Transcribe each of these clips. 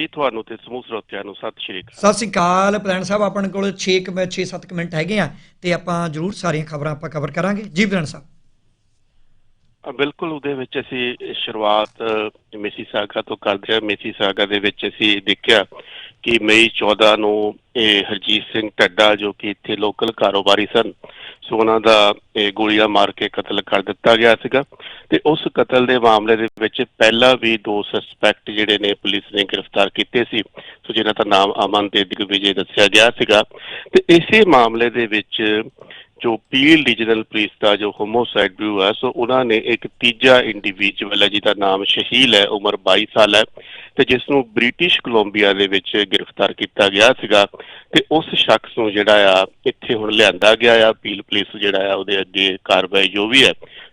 ਜੀ ਤੁਹਾਨੂੰ ਤੇ ਸਮੂਹ ਸਰੋਤਿਆਂ ਨੂੰ ਸਤਿ ਸ਼੍ਰੀ ਅਕਾਲ। ਸਤਿ ਸ੍ਰੀ ਅਕਾਲ ਪਲਾਨ ਸਾਹਿਬ ਆਪਣੇ ਕੋਲ 6 ਕੁ 6-7 ਮਿੰਟ ਹੈਗੇ ਆ ਤੇ ਆਪਾਂ ਜਰੂਰ ਸਾਰੀਆਂ ਖਬਰਾਂ ਆਪਾਂ ਕਵਰ ਕਰਾਂਗੇ। ਜੀ ਪਲਾਨ ਸਾਹਿਬ। ਬਿਲਕੁਲ ਉਹਦੇ ਵਿੱਚ ਅਸੀਂ ਸ਼ੁਰੂਆਤ ਮੇਸੀ ਸਾਗਾ ਤੋਂ ਕਰਦੇ ਹਾਂ ਮੇਸੀ ਸਾਗਾ ਦੇ ਵਿੱਚ ਅਸੀਂ ਦੇਖਿਆ ਕਿ ਮਈ 14 ਨੂੰ ਇਹ ਹਰਜੀਤ ਸਿੰਘ ਢੱਡਾ ਜੋ ਕਿ ਇੱਥੇ ਲੋਕਲ ਕਾਰੋਬਾਰੀ ਸਨ ਸੋ ਉਹਨਾਂ ਦਾ, ਇਹ ਗੋਲੀਆਂ ਮਾਰ ਕੇ ਕਤਲ ਕਰ ਦਿੱਤਾ ਗਿਆ ਸੀਗਾ। ਤੇ ਉਸ ਕਤਲ ਦੇ ਮਾਮਲੇ ਦੇ ਵਿੱਚ ਪਹਿਲਾਂ ਵੀ ਦੋ ਸਸਪੈਕਟ ਜਿਹੜੇ ਨੇ ਪੁਲਿਸ ਨੇ ਗ੍ਰਿਫਤਾਰ ਕੀਤੇ ਸੀ। ਸੋ ਜਿਨ੍ਹਾਂ ਦਾ ਨਾਮ ਅਮਨ ਤੇ ਦਿਗਵਿਜੇ ਦੱਸਿਆ ਗਿਆ ਸੀਗਾ। ਤੇ ਇਸੇ ਮਾਮਲੇ ਦੇ ਵਿੱਚ ਜੋ ਪੀਲ ਰੀਜਨਲ ਪੁਲਿਸ ਦਾ ਜੋ ਹੋਮੋਸਾਈਡ ਬਿਊ ਹੈ, ਸੋ ਉਹਨਾਂ ਨੇ ਇੱਕ ਤੀਜਾ ਇੰਡੀਵਿਜੂਅਲ ਹੈ, ਜਿਹਦਾ ਨਾਮ ਸ਼ਹੀਲ ਹੈ, ਉਮਰ 22 ਸਾਲ ਹੈ ਤੇ ਜਿਸ ਨੂੰ ਬ੍ਰਿਟਿਸ਼ ਕੋਲੰਬੀਆ ਦੇ ਵਿੱਚ ਗ੍ਰਿਫਤਾਰ ਕੀਤਾ ਗਿਆ ਸੀਗਾ ਤੇ ਉਸ ਸ਼ਖਸ ਨੂੰ ਜਿਹੜਾ ਆ, ਇੱਥੇ ਹੁਣ ਲਿਆਂਦਾ ਗਿਆ ਆ, ਪੀਲ ਪੁਲਿਸ ਜਿਹੜਾ ਆ, ਉਹਦੇ ਅੱਗੇ ਕਾਰਵਾਈ ਜੋ ਵੀ ਹੈ,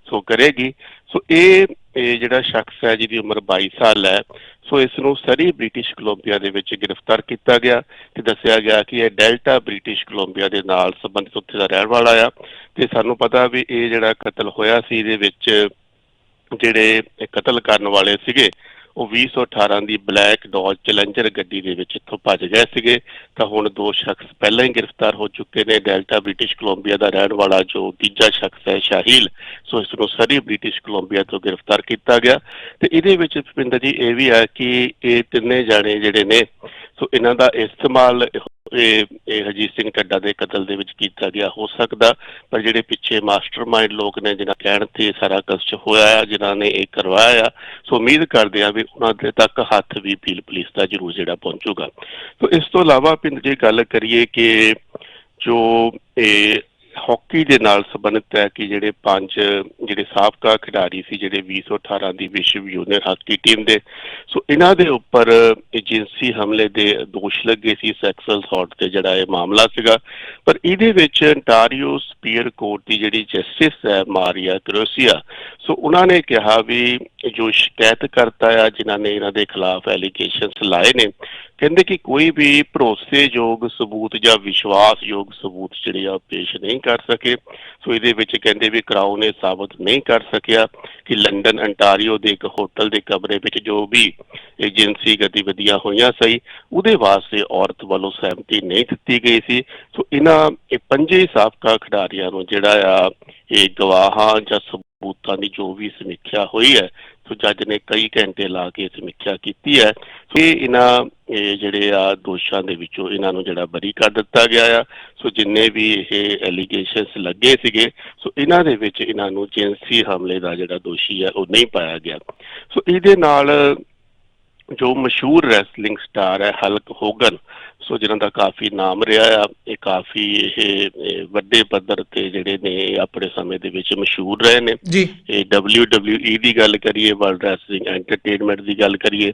ਸੋ ਕਰੇਗੀ। ਸੋ ਇਹ ਇਹ ਜਿਹੜਾ ਸ਼ਖਸ ਹੈ, ਜਿਹਦੀ ਉਮਰ 22 ਸਾਲ ਹੈ ਸੋ ਇਸ ਨੂੰ ਸਰੀ ਬ੍ਰਿਟਿਸ਼ ਕੋਲੰਬੀਆ ਦੇ ਵਿੱਚ ਗ੍ਰਿਫਤਾਰ ਕੀਤਾ ਗਿਆ ਤੇ ਦੱਸਿਆ ਗਿਆ ਕਿ ਇਹ ਡੈਲਟਾ ਬ੍ਰਿਟਿਸ਼ ਕੋਲੰਬੀਆ ਦੇ ਨਾਲ ਸੰਬੰਧਿਤ ਉੱਥੇ ਦਾ ਰਹਿਣ ਵਾਲਾ ਆ। ਤੇ ਸਾਨੂੰ ਪਤਾ ਵੀ ਇਹ ਜਿਹੜਾ ਕਤਲ ਹੋਇਆ ਸੀ, ਇਹਦੇ ਵਿੱਚ ਜਿਹੜੇ ਕਤਲ ਕਰਨ ਵਾਲੇ ਸੀਗੇ ਉਹ 2018 ਦੀ ਬਲੈਕ ਡੌਜ ਚੈਲੰਜਰ ਗੱਡੀ ਦੇ ਵਿੱਚ ਇੱਥੋਂ ਭੱਜ ਗਏ ਸੀਗੇ। ਤਾਂ ਹੁਣ ਦੋ ਸ਼ਖਸ ਪਹਿਲਾਂ ਹੀ ਗ੍ਰਿਫਤਾਰ ਹੋ ਚੁੱਕੇ ਨੇ। ਡੈਲਟਾ ਬ੍ਰਿਟਿਸ਼ ਕੋਲੰਬੀਆ ਦਾ ਰਹਿਣ ਵਾਲਾ ਜੋ ਤੀਜਾ ਸ਼ਖਸ ਹੈ, ਸ਼ਾਹੀਲ, ਸੋ ਇਸ ਨੂੰ ਸਰੀ ਬ੍ਰਿਟਿਸ਼ ਕੋਲੰਬੀਆ ਤੋਂ ਗ੍ਰਿਫਤਾਰ ਕੀਤਾ ਗਿਆ। ਤੇ ਇਹਦੇ ਵਿੱਚ ਭਿੰਦਰ ਜੀ, ਇਹ ਵੀ ਹੈ ਕਿ ਇਹ ਤਿੰਨੇ ਜਾਣੇ ਜਿਹੜੇ ਨੇ, ਸੋ ਇਹਨਾਂ ਦਾ ਇਸਤੇਮਾਲ ਇਹ ਇਹ ਸਿੰਘ ਢੱਡਾ ਦੇ ਕਤਲ ਦੇ ਵਿੱਚ ਕੀਤਾ ਗਿਆ। ਹੋ ਸਕਦਾ, ਪਰ ਜਿਹੜੇ ਪਿੱਛੇ ਮਾਸਟਰਮਾਈਂਡ ਲੋਕ ਨੇ, ਜਿਨ੍ਹਾਂ ਕਹਿਣ ਤੇ ਸਾਰਾ ਕਸ਼ਟ ਹੋਇਆ ਆ, ਜਿਨ੍ਹਾਂ ਨੇ ਇਹ ਕਰਵਾਇਆ ਆ, ਸੋ ਉਮੀਦ ਕਰਦੇ ਆ ਵੀ ਉਹਨਾਂ ਦੇ ਤੱਕ ਹੱਥ ਵੀ ਪੀਲ ਪੁਲਿਸ ਦਾ ਜ਼ਰੂਰ ਜਿਹੜਾ ਪਹੁੰਚੂਗਾ। ਸੋ ਇਸ ਤੋਂ ਇਲਾਵਾ ਪਿੰਡ ਜੇ ਗੱਲ ਕਰੀਏ ਕਿ ਜੋ ਇਹ ਹਾਕੀ ਦੇ ਨਾਲ ਸੰਬੰਧਿਤ ਹੈ ਕਿ ਜਿਹੜੇ ਪੰਜ ਜਿਹੜੇ ਸਾਬਕਾ ਖਿਡਾਰੀ ਸੀ, ਜਿਹੜੇ 2018 ਦੀ ਵਿਸ਼ਵ ਜੂਨੀਅਰ ਹਾਕੀ ਟੀਮ ਦੇ। ਸੋ ਇਹਨਾਂ ਦੇ ਉੱਪਰ ਏਜੰਸੀ ਹਮਲੇ ਦੇ ਦੋਸ਼ ਲੱਗੇ ਸੀ, ਸੈਕਸੁਅਲ ਅਸੌਲਟ ਤੇ ਜਿਹੜਾ ਇਹ ਮਾਮਲਾ ਸੀਗਾ। ਪਰ ਇਹਦੇ ਵਿੱਚ ਅੰਟਾਰੀਓ ਸਪੀਅਰ ਕੋਰਟ ਦੀ ਜਿਹੜੀ ਜਸਟਿਸ ਹੈ, ਮਾਰੀਆ ਕਰੋਸੀਆ ਸੋ ਉਹਨਾਂ ਨੇ ਕਿਹਾ ਵੀ ਜੋ ਸ਼ਿਕਾਇਤ ਕਰਤਾ ਆ, ਜਿਨ੍ਹਾਂ ਨੇ ਇਹਨਾਂ ਦੇ ਖਿਲਾਫ ਐਲੀਗੇਸ਼ਨਸ ਲਾਏ ਨੇ ਕਹਿੰਦੇ ਕਿ ਕੋਈ ਵੀ ਭਰੋਸੇਯੋਗ ਸਬੂਤ ਜਾਂ ਵਿਸ਼ਵਾਸਯੋਗ ਸਬੂਤ ਜਿਹੜੇ ਆ ਉਹ ਪੇਸ਼ ਨਹੀਂ ਕਰ ਸਕੇ। ਸੋ ਇਹਦੇ ਵਿੱਚ ਕਹਿੰਦੇ ਵੀ ਕਰਾਊਨ ਨੇ ਸਾਬਤ ਨਹੀਂ ਕਰ ਸਕਿਆ ਕਿ ਲੰਡਨ, ਅੰਟਾਰੀਓ ਦੇ ਇੱਕ ਹੋਟਲ ਦੇ ਕਮਰੇ ਵਿੱਚ ਜੋ ਵੀ ਏਜੰਸੀ ਗਤੀਵਿਧੀਆਂ ਹੋਈਆਂ ਸਹੀ, ਉਹਦੇ ਵਾਸਤੇ ਔਰਤ ਵੱਲੋਂ ਸਹਿਮਤੀ ਨਹੀਂ ਦਿੱਤੀ ਗਈ ਸੀ। ਸੋ ਇਹਨਾਂ ਇਹ ਪੰਜੇ ਸਾਬਕਾ ਖਿਡਾਰੀਆਂ ਨੂੰ ਜਿਹੜਾ ਆ, ਇਹ ਗਵਾਹਾਂ ਜਾਂ ਸਬੂਤਾਂ ਦੀ ਜੋ ਵੀ ਸਮੀਖਿਆ ਹੋਈ ਹੈ, ਸੋ ਜੱਜ ਨੇ ਕਈ ਘੰਟੇ ਲਾ ਕੇ ਸਮੀਖਿਆ ਕੀਤੀ ਹੈ। ਕਿ ਇਹਨਾਂ ਇਹ ਜਿਹੜੇ ਆ ਦੋਸ਼ਾਂ ਦੇ ਵਿੱਚੋਂ ਇਹਨਾਂ ਨੂੰ ਜਿਹੜਾ ਬਰੀ ਕਰ ਦਿੱਤਾ ਗਿਆ ਆ। ਸੋ ਜਿੰਨੇ ਵੀ ਇਹ ਐਲੀਗੇਸ਼ਨਸ ਲੱਗੇ ਸੀਗੇ, ਸੋ ਇਹਨਾਂ ਦੇ ਵਿੱਚ ਇਹਨਾਂ ਨੂੰ ਜਿੰਸੀ ਹਮਲੇ ਦਾ ਜਿਹੜਾ ਦੋਸ਼ੀ ਆ, ਉਹ ਨਹੀਂ ਪਾਇਆ ਗਿਆ। ਸੋ ਇਹਦੇ ਨਾਲ ਜੋ ਮਸ਼ਹੂਰ ਰੈਸਲਿੰਗ ਸਟਾਰ ਹੈ ਹਲਕ ਹੋਗਨ ਸੋ ਜਿਨ੍ਹਾਂ ਦਾ ਕਾਫੀ ਨਾਮ ਰਿਹਾ ਆ ਇਹ ਕਾਫੀ ਇਹ ਵੱਡੇ ਪੱਧਰ ਤੇ ਜਿਹੜੇ ਨੇ ਆਪਣੇ ਸਮੇਂ ਦੇ ਵਿੱਚ ਮਸ਼ਹੂਰ ਰਹੇ ਨੇ। ਜੀ। ਇਹ WWE ਦੀ ਗੱਲ ਕਰੀਏ ਵਰਲਡ ਰੈਸਲਿੰਗ ਐਂਟਰਟੇਨਮੈਂਟ ਦੀ ਗੱਲ ਕਰੀਏ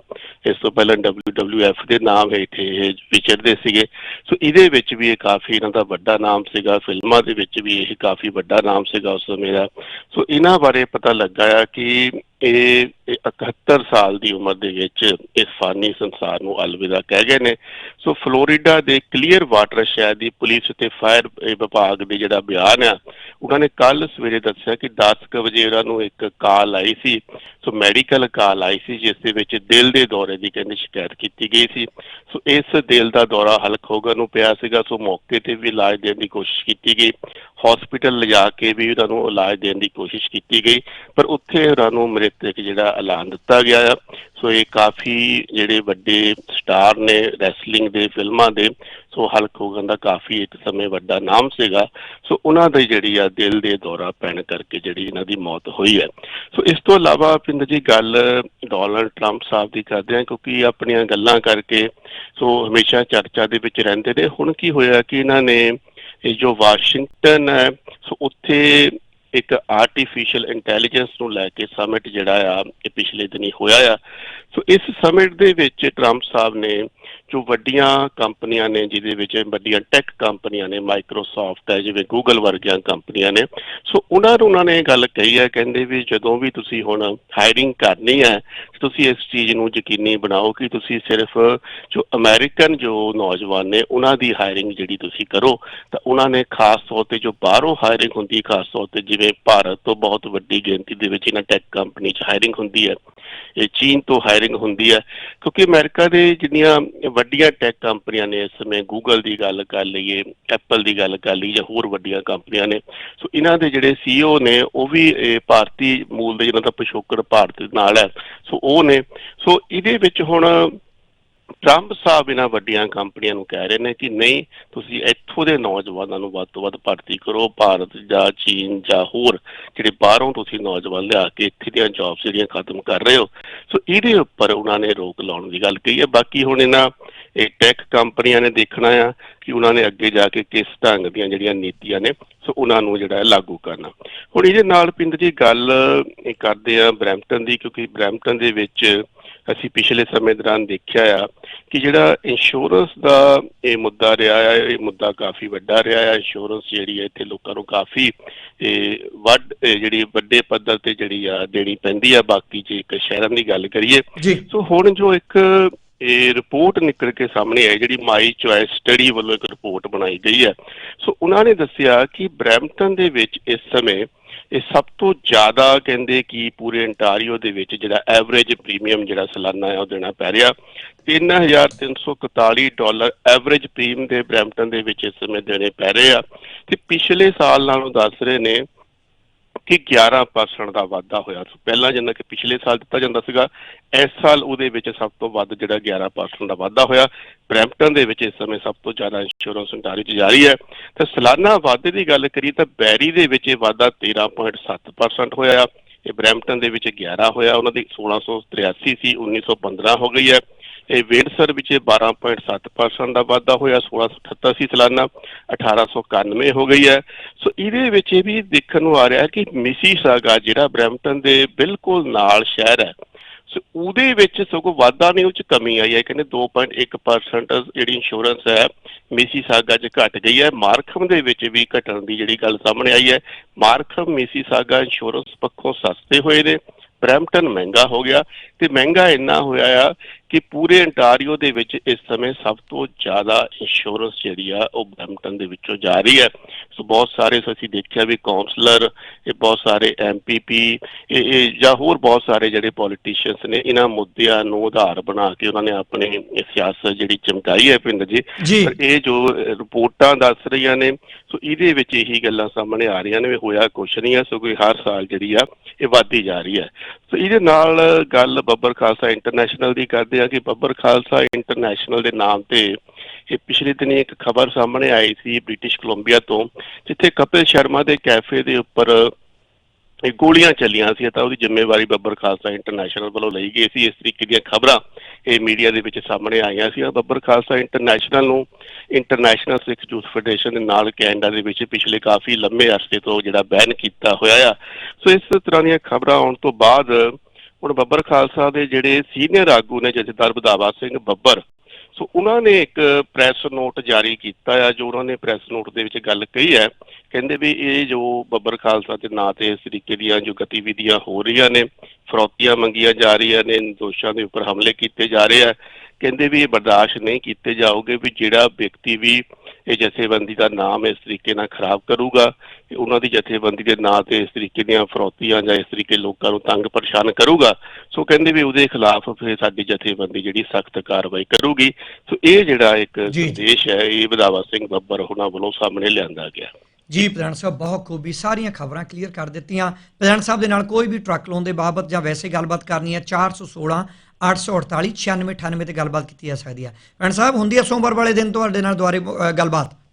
ਇਸ ਤੋਂ ਪਹਿਲਾਂ WWF ਦੇ ਨਾਮ ਹੇਠ ਇਹ ਵਿਚਰਦੇ ਸੀਗੇ। ਸੋ ਇਹਦੇ ਵਿੱਚ ਵੀ ਇਹ ਕਾਫੀ ਇਹਨਾਂ ਦਾ ਵੱਡਾ ਨਾਮ ਸੀਗਾ ਫਿਲਮਾਂ ਦੇ ਵਿੱਚ ਵੀ ਇਹ ਕਾਫੀ ਵੱਡਾ ਨਾਮ ਸੀਗਾ ਉਸ ਸਮੇਂ ਦਾ। ਸੋ ਇਹਨਾਂ ਬਾਰੇ ਪਤਾ ਲੱਗਾ ਆ ਕਿ ਇਹ ਇਹ 71 ਸਾਲ ਦੀ ਉਮਰ ਦੇ ਵਿੱਚ ਇਸ ਫਾਨੀ ਸੰਸਾਰ ਨੂੰ ਅਲਵਿਦਾ ਕਹਿ ਗਏ ਨੇ। ਸੋ ਫਲੋਰੀਡਾ ਦੇ ਕਲੀਅਰ ਵਾਟਰ ਸ਼ਹਿਰ ਦੀ ਪੁਲਿਸ ਤੇ ਫਾਇਰ ਵਿਭਾਗ ਦੇ ਜਿਹੜਾ ਬਿਆਨ ਆ, ਉਹਨਾਂ ਨੇ ਕੱਲ ਸਵੇਰੇ ਦੱਸਿਆ ਕਿ 10 ਕੁ ਵਜੇ ਉਹਨਾਂ ਨੂੰ ਇੱਕ ਕਾਲ ਆਈ ਸੀ। ਸੋ ਮੈਡੀਕਲ ਕਾਲ ਆਈ ਸੀ, ਜਿਸ ਦੇ ਵਿੱਚ ਦਿਲ ਦੇ ਦੌਰੇ ਦੀ ਕਹਿੰਦੇ ਸ਼ਿਕਾਇਤ ਕੀਤੀ ਗਈ ਸੀ। ਸੋ ਇਸ ਦਿਲ ਦਾ ਦੌਰਾ ਹਲਕ ਹੋਗਨ ਨੂੰ ਪਿਆ ਸੀਗਾ। ਸੋ ਮੌਕੇ ਤੇ ਵੀ ਇਲਾਜ ਦੇਣ ਦੀ ਕੋਸ਼ਿਸ਼ ਕੀਤੀ ਗਈ। ਹਸਪੀਟਲ ਲਿਜਾ ਕੇ ਵੀ ਉਹਨਾਂ ਨੂੰ ਇਲਾਜ ਦੇਣ ਦੀ ਕੋਸ਼ਿਸ਼ ਕੀਤੀ ਗਈ। ਪਰ ਉੱਥੇ ਉਹਨਾਂ ਨੂੰ ਮ੍ਰਿਤਕ ਜਿਹੜਾ ਐਲਾਨ ਦਿੱਤਾ ਗਿਆ ਆ। ਸੋ ਇਹ ਕਾਫੀ ਜਿਹੜੇ ਵੱਡੇ ਸਟਾਰ ਨੇ ਰੈਸਲਿੰਗ ਦੇ, ਫਿਲਮਾਂ ਦੇ, ਸੋ ਹਲਕ ਹੋਗਨ ਦਾ ਕਾਫੀ ਇੱਕ ਸਮੇਂ ਵੱਡਾ ਨਾਮ ਸੀਗਾ। ਸੋ ਉਹਨਾਂ ਦੀ ਜਿਹੜੀ ਆ ਦਿਲ ਦੇ ਦੌਰਾ ਪੈਣ ਕਰਕੇ ਜਿਹੜੀ ਇਹਨਾਂ ਦੀ ਮੌਤ ਹੋਈ ਹੈ। ਸੋ ਇਸ ਤੋਂ ਇਲਾਵਾ ਪਿੰਡ ਜੀ ਗੱਲ ਡੋਨਲਡ ਟਰੰਪ ਸਾਹਿਬ ਦੀ ਕਰਦੇ ਆ, ਕਿਉਂਕਿ ਆਪਣੀਆਂ ਗੱਲਾਂ ਕਰਕੇ ਸੋ ਹਮੇਸ਼ਾ ਚਰਚਾ ਦੇ ਵਿੱਚ ਰਹਿੰਦੇ ਨੇ। ਹੁਣ ਕੀ ਹੋਇਆ ਕਿ ਇਹਨਾਂ ਨੇ ਇਹ ਜੋ ਵਾਸ਼ਿੰਗਟਨ ਹੈ, ਸੋ ਉੱਥੇ ਇੱਕ ਆਰਟੀਫੀਸ਼ੀਅਲ ਇੰਟੈਲੀਜੈਂਸ ਨੂੰ ਲੈ ਕੇ ਸਮਿਟ ਜਿਹੜਾ ਆ, ਇਹ ਪਿਛਲੇ ਦਿਨੀ ਹੋਇਆ ਆ। ਸੋ ਇਸ ਸਮਿਟ ਦੇ ਵਿੱਚ ਟਰੰਪ ਸਾਹਿਬ ਨੇ ਜੋ ਵੱਡੀਆਂ ਕੰਪਨੀਆਂ ਨੇ, ਜਿਹਦੇ ਵਿੱਚ ਵੱਡੀਆਂ ਟੈਕ ਕੰਪਨੀਆਂ ਨੇ ਮਾਈਕਰੋਸਾਫਟ ਹੈ, ਜਿਵੇਂ ਗੂਗਲ ਵਰਗੀਆਂ ਕੰਪਨੀਆਂ ਨੇ। ਸੋ ਉਹਨਾਂ ਨੂੰ ਉਹਨਾਂ ਨੇ ਇਹ ਗੱਲ ਕਹੀ ਹੈ, ਕਹਿੰਦੇ ਵੀ ਜਦੋਂ ਵੀ ਤੁਸੀਂ ਹੁਣ ਹਾਇਰਿੰਗ ਕਰਨੀ ਹੈ, ਤੁਸੀਂ ਇਸ ਚੀਜ਼ ਨੂੰ ਯਕੀਨੀ ਬਣਾਓ ਕਿ ਤੁਸੀਂ ਸਿਰਫ ਜੋ ਅਮਰੀਕਨ ਜੋ ਨੌਜਵਾਨ ਨੇ, ਉਹਨਾਂ ਦੀ ਹਾਇਰਿੰਗ ਜਿਹੜੀ ਤੁਸੀਂ ਕਰੋ, ਤਾਂ ਉਹਨਾਂ ਨੇ ਖਾਸ ਤੌਰ ਤੇ ਜੋ ਬਾਹਰੋਂ ਹਾਇਰਿੰਗ ਹੁੰਦੀ, ਖਾਸ ਤੌਰ ਤੇ ਜਿਵੇਂ ਭਾਰਤ ਤੋਂ ਬਹੁਤ ਵੱਡੀ ਗਿਣਤੀ ਦੇ ਵਿੱਚ ਇਹਨਾਂ ਟੈਕ ਕੰਪਨੀ 'ਚ ਹਾਇਰਿੰਗ ਹੁੰਦੀ ਹੈ। ਇਹ ਚੀਨ ਤੋਂ ਹਾਇਰਿੰਗ ਹੁੰਦੀ ਹੈ, ਕਿਉਂਕਿ ਅਮਰੀਕਾ ਦੇ ਜਿੰਨੀਆਂ ਵੱਡੀਆਂ ਟੈਕ ਕੰਪਨੀਆਂ ਨੇ, ਇਸ ਸਮੇਂ ਗੂਗਲ ਦੀ ਗੱਲ ਕਰ ਲਈਏ ਐਪਲ ਦੀ ਗੱਲ ਕਰ ਲਈਏ ਜਾਂ ਹੋਰ ਵੱਡੀਆਂ ਕੰਪਨੀਆਂ ਨੇ। ਸੋ ਇਹਨਾਂ ਦੇ ਜਿਹੜੇ ਸੀਈਓ ਨੇ, ਉਹ ਵੀ ਇਹ ਭਾਰਤੀ ਮੂਲ ਦੇ ਜਿਹਨਾਂ ਦਾ ਪਿਛੋਕੜ ਭਾਰਤ ਨਾਲ ਹੈ। ਸੋ ਉਹ ਨੇ, ਸੋ ਇਹਦੇ ਵਿੱਚ ਹੁਣ ਟਰੰਪ ਸਾਹਿਬ ਇਹਨਾਂ ਵੱਡੀਆਂ ਕੰਪਨੀਆਂ ਨੂੰ ਕਹਿ ਰਹੇ ਨੇ ਕਿ ਨਹੀਂ, ਤੁਸੀਂ ਇੱਥੋਂ ਦੇ ਨੌਜਵਾਨਾਂ ਨੂੰ ਵੱਧ ਤੋਂ ਵੱਧ ਭਰਤੀ ਕਰੋ, ਭਾਰਤ ਜਾਂ ਚੀਨ ਜਾਂ ਹੋਰ ਜਿਹੜੇ ਬਾਹਰੋਂ ਤੁਸੀਂ ਨੌਜਵਾਨ ਲਿਆ ਕੇ ਇੱਥੇ ਦੀਆਂ ਜੌਬਸ ਜਿਹੜੀਆਂ ਖਤਮ ਕਰ ਰਹੇ ਹੋ। ਸੋ ਇਹਦੇ ਉੱਪਰ ਉਹਨਾਂ ਨੇ ਰੋਕ ਲਾਉਣ ਦੀ ਗੱਲ ਕਹੀ ਹੈ। ਬਾਕੀ ਹੁਣ ਇਹਨਾਂ, ਇਹ ਟੈਕ ਕੰਪਨੀਆਂ ਨੇ ਦੇਖਣਾ ਆ ਕਿ ਉਹਨਾਂ ਨੇ ਅੱਗੇ ਜਾ ਕੇ ਕਿਸ ਢੰਗ ਦੀਆਂ ਜਿਹੜੀਆਂ ਨੀਤੀਆਂ ਨੇ, ਸੋ ਉਹਨਾਂ ਨੂੰ ਜਿਹੜਾ ਹੈ ਲਾਗੂ ਕਰਨਾ। ਹੁਣ ਇਹਦੇ ਨਾਲ ਪਿੰਡ ਜੀ ਗੱਲ ਕਰਦੇ ਆ ਬਰੈਂਪਟਨ ਦੀ, ਕਿਉਂਕਿ ਬਰੈਂਪਟਨ ਦੇ ਵਿੱਚ ਅਸੀਂ ਪਿਛਲੇ ਸਮੇਂ ਦੌਰਾਨ ਦੇਖਿਆ ਆ ਕਿ ਜਿਹੜਾ ਇੰਸ਼ੋਰੈਂਸ ਦਾ ਇਹ ਮੁੱਦਾ ਰਿਹਾ ਆ ਇਹ ਮੁੱਦਾ ਕਾਫੀ ਵੱਡਾ ਰਿਹਾ ਆ। ਇੰਸ਼ੋਰੈਂਸ ਜਿਹੜੀ ਹੈ ਇੱਥੇ ਲੋਕਾਂ ਨੂੰ ਕਾਫੀ ਇਹ ਵੱਡ ਜਿਹੜੀ ਵੱਡੇ ਪੱਧਰ ਤੇ ਜਿਹੜੀ ਆ ਦੇਣੀ ਪੈਂਦੀ ਆ। ਬਾਕੀ ਜੇ ਇੱਕ ਸ਼ਹਿਰਾਂ ਦੀ ਗੱਲ ਕਰੀਏ ਸੋ ਹੁਣ ਜੋ ਇੱਕ ਇਹ ਰਿਪੋਰਟ ਨਿਕਲ ਕੇ ਸਾਹਮਣੇ ਆਈ ਜਿਹੜੀ ਮਾਈ ਚੁਆਇਸ ਸਟੱਡੀ ਵੱਲੋਂ ਇੱਕ ਰਿਪੋਰਟ ਬਣਾਈ ਗਈ ਹੈ ਸੋ ਉਹਨਾਂ ਨੇ ਦੱਸਿਆ ਕਿ ਬਰੈਂਪਟਨ ਦੇ ਵਿੱਚ ਇਸ ਸਮੇਂ ਇਹ ਸਭ ਤੋਂ ਜ਼ਿਆਦਾ ਕਹਿੰਦੇ ਕਿ ਪੂਰੇ ਅੰਟਾਰੀਓ ਦੇ ਵਿੱਚ ਜਿਹੜਾ ਐਵਰੇਜ ਪ੍ਰੀਮੀਅਮ ਜਿਹੜਾ ਸਾਲਾਨਾ ਹੈ ਉਹ ਦੇਣਾ ਪੈ ਰਿਹਾ। 3341 ਡਾਲਰ ਐਵਰੇਜ ਪ੍ਰੀਮੀਅਮ ਦੇ ਬਰੈਂਪਟਨ ਦੇ ਵਿੱਚ ਇਸ ਸਮੇਂ ਦੇਣੇ ਪੈ ਰਹੇ ਆ। ਤੇ ਪਿਛਲੇ ਸਾਲ ਨਾਲੋਂ ਦੱਸ ਰਹੇ ਨੇ ਕਿ 11% ਦਾ ਵਾਧਾ ਹੋਇਆ। ਸੀ ਪਹਿਲਾਂ ਜਿੰਨਾ ਕਿ ਪਿਛਲੇ ਸਾਲ ਦਿੱਤਾ ਜਾਂਦਾ ਸੀਗਾ, ਇਸ ਸਾਲ ਉਹਦੇ ਵਿੱਚ ਸਭ ਤੋਂ ਵੱਧ ਜਿਹੜਾ 11% ਦਾ ਵਾਧਾ ਹੋਇਆ। ਬਰੈਂਪਟਨ ਦੇ ਵਿੱਚ ਇਸ ਸਮੇਂ ਸਭ ਤੋਂ ਜ਼ਿਆਦਾ ਇੰਸ਼ੋਰੈਂਸ ਅੰਟਾਰੀਓ 'ਚ ਜਾਰੀ ਹੈ। ਤੇ ਸਾਲਾਨਾ ਵਾਧੇ ਦੀ ਗੱਲ ਕਰੀਏ ਤਾਂ ਬੈਰੀ ਦੇ ਵਿੱਚ ਇਹ ਵਾਧਾ 13.7% ਹੋਇਆ ਇਹ ਬਰੈਂਪਟਨ ਦੇ ਵਿੱਚ 11 ਹੋਇਆ। ਉਹਨਾਂ ਦੀ 1683 ਸੀ 1915 ਹੋ ਗਈ ਹੈ। ਇਹ ਵੇਡਸਰ ਵਿੱਚ ਇਹ 12.7% ਦਾ ਵਾਧਾ ਹੋਇਆ 1678 ਸੀ ਸਾਲਾਨਾ 1891 ਹੋ ਗਈ ਹੈ। ਸੋ ਇਹਦੇ ਵਿੱਚ ਇਹ ਵੀ ਦੇਖਣ ਨੂੰ ਆ ਰਿਹਾ ਕਿ ਮਿਸੀਸਾਗਾ ਜਿਹੜਾ ਬਰੈਂਪਟਨ ਦੇ ਬਿਲਕੁਲ ਨਾਲ ਸ਼ਹਿਰ ਹੈ, ਸੋ ਉਹਦੇ ਵਿੱਚ ਸਗੋਂ ਵਾਧਾ ਨਹੀਂ, ਉਹ ਚ ਕਮੀ ਆਈ ਹੈ। ਕਹਿੰਦੇ 2.1% ਜਿਹੜੀ ਇੰਸ਼ੋਰੈਂਸ ਹੈ ਮਿਸੀਸਾਗਾ 'ਚ ਘਟ ਗਈ ਹੈ। ਮਾਰਖਮ ਦੇ ਵਿੱਚ ਵੀ ਘਟਣ ਦੀ ਜਿਹੜੀ ਗੱਲ ਸਾਹਮਣੇ ਆਈ ਹੈ। ਮਾਰਖਮ ਮਿਸੀਸਾਗਾ ਇੰਸ਼ੋਰੈਂਸ ਪੱਖੋਂ ਸਸਤੇ ਹੋਏ ਨੇ। ਬਰੈਂਪਟਨ ਮਹਿੰਗਾ ਹੋ ਗਿਆ ਤੇ ਮਹਿੰਗਾ ਇੰਨਾ ਹੋਇਆ ਆ ਕਿ ਪੂਰੇ ਅੰਟਾਰੀਓ ਦੇ ਵਿੱਚ ਇਸ ਸਮੇਂ ਸਭ ਤੋਂ ਜ਼ਿਆਦਾ ਇੰਸ਼ੋਰੈਂਸ ਜਿਹੜੀ ਆ ਉਹ ਬਰੈਂਪਟਨ ਦੇ ਵਿੱਚੋਂ ਜਾ ਰਹੀ ਹੈ। ਸੋ ਬਹੁਤ ਸਾਰੇ ਅਸੀਂ ਦੇਖਿਆ ਵੀ ਕਾਉਂਸਲਰ ਇਹ ਬਹੁਤ ਸਾਰੇ ਐਮਪੀਪੀ ਇਹ ਇਹ ਜਾਂ ਹੋਰ ਬਹੁਤ ਸਾਰੇ ਜਿਹੜੇ ਪੋਲੀਟੀਸ਼ੀਅਨਸ ਨੇ ਇਹਨਾਂ ਮੁੱਦਿਆਂ ਨੂੰ ਆਧਾਰ ਬਣਾ ਕੇ ਉਹਨਾਂ ਨੇ ਆਪਣੇ ਸਿਆਸਤ ਜਿਹੜੀ ਚਮਕਾਈ ਹੈ ਪਿੰਡ ਜੀ। ਪਰ ਇਹ ਜੋ ਰਿਪੋਰਟਾਂ ਦੱਸ ਰਹੀਆਂ ਨੇ ਸੋ ਇਹਦੇ ਵਿੱਚ ਇਹੀ ਗੱਲਾਂ ਸਾਹਮਣੇ ਆ ਰਹੀਆਂ ਨੇ ਵੀ ਹੋਇਆ ਕੁਛ ਨਹੀਂ ਹੈ ਸੋ ਕੋਈ ਹਰ ਸਾਲ ਜਿਹੜੀ ਆ ਇਹ ਵੱਧਦੀ ਜਾ ਰਹੀ ਹੈ। ਸੋ ਇਹਦੇ ਨਾਲ ਗੱਲ ਬੱਬਰ ਖਾਲਸਾ ਇੰਟਰਨੈਸ਼ਨਲ ਦੀ ਕਰਦੇ ਆ ਕਿ ਬੱਬਰ ਖਾਲਸਾ ਇੰਟਰਨੈਸ਼ਨਲ ਦੇ ਨਾਮ ਤੇ ਇਹ ਪਿਛਲੇ ਦਿਨੀ ਇੱਕ ਖਬਰ ਸਾਹਮਣੇ ਆਈ ਸੀ ਬ੍ਰਿਟਿਸ਼ ਕੋਲੰਬੀਆ ਤੋਂ, ਜਿੱਥੇ ਕਪਿਲ ਸ਼ਰਮਾ ਦੇ ਕੈਫੇ ਦੇ ਉੱਪਰ ਇਹ ਗੋਲੀਆਂ ਚੱਲੀਆਂ ਸੀ ਤਾਂ ਉਹਦੀ ਜ਼ਿੰਮੇਵਾਰੀ ਬੱਬਰ ਖਾਲਸਾ ਇੰਟਰਨੈਸ਼ਨਲ ਵੱਲੋਂ ਲਈ ਗਈ ਸੀ। ਇਸ ਤਰੀਕੇ ਦੀਆਂ ਖਬਰਾਂ ਇਹ ਮੀਡੀਆ ਦੇ ਵਿੱਚ ਸਾਹਮਣੇ ਆਈਆਂ ਸੀ। ਬੱਬਰ ਖਾਲਸਾ ਇੰਟਰਨੈਸ਼ਨਲ ਨੂੰ ਇੰਟਰਨੈਸ਼ਨਲ ਸਿੱਖ ਯੂਥ ਫੈਡਰੇਸ਼ਨ ਦੇ ਨਾਲ ਕੈਨੇਡਾ ਦੇ ਵਿੱਚ ਪਿਛਲੇ ਕਾਫੀ ਲੰਮੇ ਅਰਸੇ ਤੋਂ ਜਿਹੜਾ ਬੈਨ ਕੀਤਾ ਹੋਇਆ ਆ। ਸੋ ਇਸ ਤਰ੍ਹਾਂ ਦੀਆਂ ਖਬਰਾਂ ਆਉਣ ਤੋਂ ਬਾਅਦ ਹੁਣ ਬੱਬਰ ਖਾਲਸਾ ਦੇ ਜਿਹੜੇ ਸੀਨੀਅਰ ਆਗੂ ਨੇ ਜਥੇਦਾਰ ਬਦਾਵਾ ਸਿੰਘ ਬੱਬਰ, ਸੋ ਉਹਨਾਂ ਨੇ ਇੱਕ ਪ੍ਰੈਸ ਨੋਟ ਜਾਰੀ ਕੀਤਾ ਆ, ਜੋ ਉਹਨਾਂ ਨੇ ਪ੍ਰੈਸ ਨੋਟ ਦੇ ਵਿੱਚ ਗੱਲ ਕਹੀ ਹੈ। ਕਹਿੰਦੇ ਵੀ ਇਹ ਜੋ ਬੱਬਰ ਖਾਲਸਾ ਦੇ ਨਾਂ ਤੇ ਇਸ ਤਰੀਕੇ ਦੀਆਂ ਜੋ ਗਤੀਵਿਧੀਆਂ ਹੋ ਰਹੀਆਂ ਨੇ, ਫਰੌਤੀਆਂ ਮੰਗੀਆਂ ਜਾ ਰਹੀਆਂ ਨੇ, ਦੋਸ਼ਾਂ ਦੇ ਉੱਪਰ ਹਮਲੇ ਕੀਤੇ ਜਾ ਰਹੇ ਆ, ਕਹਿੰਦੇ ਵੀ ਇਹ ਬਰਦਾਸ਼ਤ ਨਹੀਂ ਕੀਤੇ ਜਾਓਗੇ ਵੀ ਜਿਹੜਾ ਵਿਅਕਤੀ ਵੀ ਇਹ ਜਥੇਬੰਦੀ ਦਾ ਨਾਮ ਇਸ ਤਰੀਕੇ ਨਾਲ ਖਰਾਬ ਕਰੂਗਾ ਉਹਨਾਂ ਦੀ ਜਥੇਬੰਦੀ ਦੇ ਨਾਂ ਤੇ ਇਸ ਤਰੀਕੇ ਦੀਆਂ ਫਰੌਤੀਆਂ ਜਾਂ ਇਸ ਤਰੀਕੇ ਲੋਕਾਂ ਨੂੰ ਤੰਗ ਪਰੇਸ਼ਾਨ ਕਰੂਗਾ। ਸੋ ਕਹਿੰਦੇ ਵੀ ਉਹਦੇ ਖਿਲਾਫ ਫਿਰ ਸਾਡੀ ਜਥੇਬੰਦੀ ਜਿਹੜੀ ਸਖਤ ਕਾਰਵਾਈ ਕਰੂਗੀ। ਸੋ ਇਹ ਜਿਹੜਾ ਇੱਕ। ਸੰਦੇਸ਼ ਹੈ ਇਹ ਵਧਾਵਾ ਸਿੰਘ ਬੱਬਰ ਉਹਨਾਂ ਵੱਲੋਂ ਸਾਹਮਣੇ ਲਿਆਂਦਾ ਗਿਆ। ਜੀ ਪ੍ਰਧਾਨ ਸਾਹਿਬ ਬਹੁਤ ਖੂਬੀ। ਸਾਰੀਆਂ ਖਬਰਾਂ ਕਲੀਅਰ ਕਰ ਦਿੱਤੀਆਂ। ਪ੍ਰਧਾਨ ਸਾਹਿਬ ਦੇ ਨਾਲ ਕੋਈ ਵੀ ਟਰੱਕ ਲੋਨ ਦੇ ਬਾਬਤ ਜਾਂ ਵੈਸੇ ਗੱਲਬਾਤ ਕਰਨੀ ਹੈ 416 848 9698 ਤੇ ਗੱਲਬਾਤ ਕੀਤੀ ਜਾ ਸਕਦੀ ਹੈ। ਪ੍ਰਧਾਨ ਸਾਹਿਬ ਹੁੰਦੀ ਹੈ ਸੋਮਵਾਰ ਵਾਲੇ ਦਿਨ ਤੁਹਾਡੇ ਨਾਲ ਦੁਆਰੇ ਅ, ਗੱਲਬਾਤ।